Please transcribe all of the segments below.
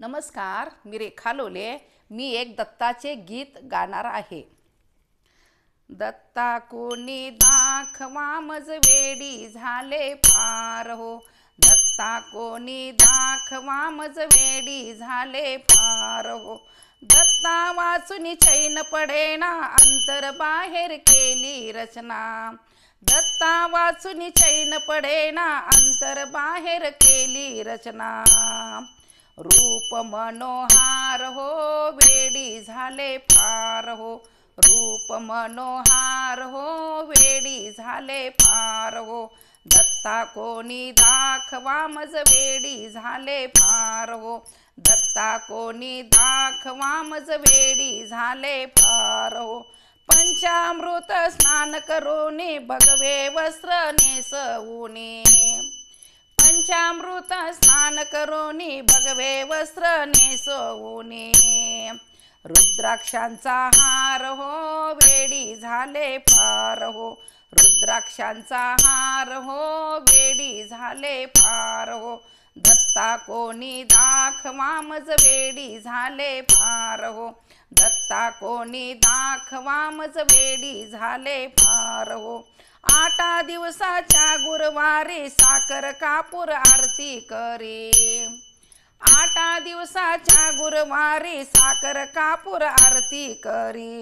नमस्कार मी रेखा लोले. मी एक दत्ताचे गीत गाणार आहे. दत्ता कोणी दाखवा मज वेडी झाले पार हो. दत्ता कोणी दाखवा मज वेडी झाले पार हो. दत्ता वाचून चैन पडेना अंतर बाहेर केली रचना. दत्ता वाचून चैन पडेना अंतर बाहेर केली रचना. रूप मनोहार हो वेडी झाले फार हो. रूप मनोहार हो वेडी झाले फार हो. दत्ता कोणी दाखवा मज वेडी झाले फार हो. दत्ता कोणी दाखवा मज वेडी झाले फार हो. पंचामृत स्नान करोनी भगवे वस्त्र नेसवूनी. पंचामृत स्नान करोनी भगवे वस्त्र नेसोनी रुद्राक्षांचा हार हो वेडी झाले फार हो. रुद्राक्षांचा हार हो वेडी झाले फार हो. दत्ता कोणी दाख वामज वेडी झाले फार हो. दत्ता कोणी दाख वामज वेडी झाले फार हो. आठा दिवसाच्या गुरुवारी साखर कापूर आरती करी. आठा दिवसाच्या गुरुवारी साखर कापूर आरती करी.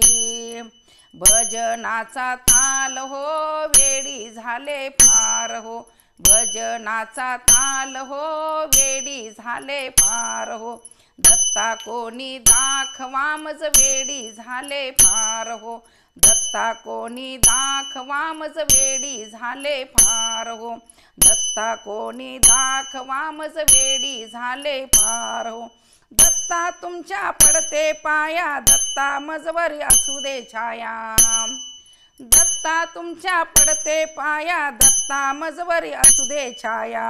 भजनाचा ताल हो वेडी झाले फार हो. भजनाचा ताल हो वेडी झाले फार हो. दत्ता कोणी दाखवामज वेडी झाले फार हो. दत्ता कोणी दाखवामज वेडी झाले फार हो. दत्ता कोणी दाखवामज वेडी झाले फार हो. दत्ता तुमच्या पडते पाया दत्ता मजवर असू दे छाया. दत्ता तुमच्या पडते पाया दत्ता मजवरी असू दे छाया.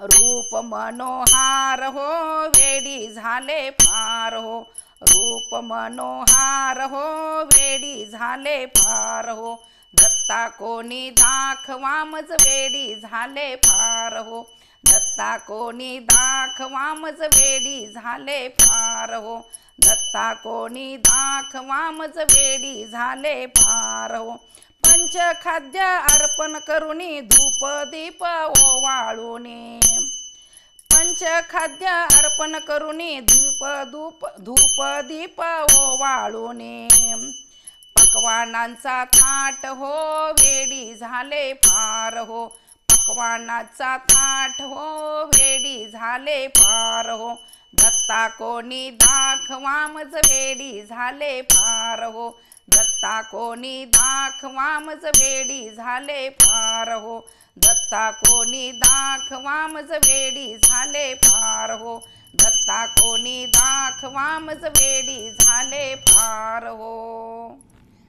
रूप मनोहार हो वेडी झाले फार हो. रूप मनोहार हो वेडी झाले फार हो. दत्ता कोणी दाखवामज वेडी झाले फार हो. दत्ता कोणी दाखवामज वेडी झाले फार हो. दत्ता कोणी दाखवामज वेडी झाले फार हो. पंचखाद्य अर्पण करुणी धूप दीप पंच पंचखाद्य अर्पण करुणी धूप धूप धूप दीप ओवाळुनी. पकवानांचा थाट हो वेडी झाले फार हो. पकवानाचा थाट हो वेडी झाले फार हो. दत्ता कोणी दाखवा मज वेडी झाले फार हो. दत्ता कोणी दाखवा मज वेडी झाले फार हो. दत्ता कोणी दाखवा मज वेडी झाले फार हो. दत्ता कोणी दाखवा मज वेडी झाले फार हो.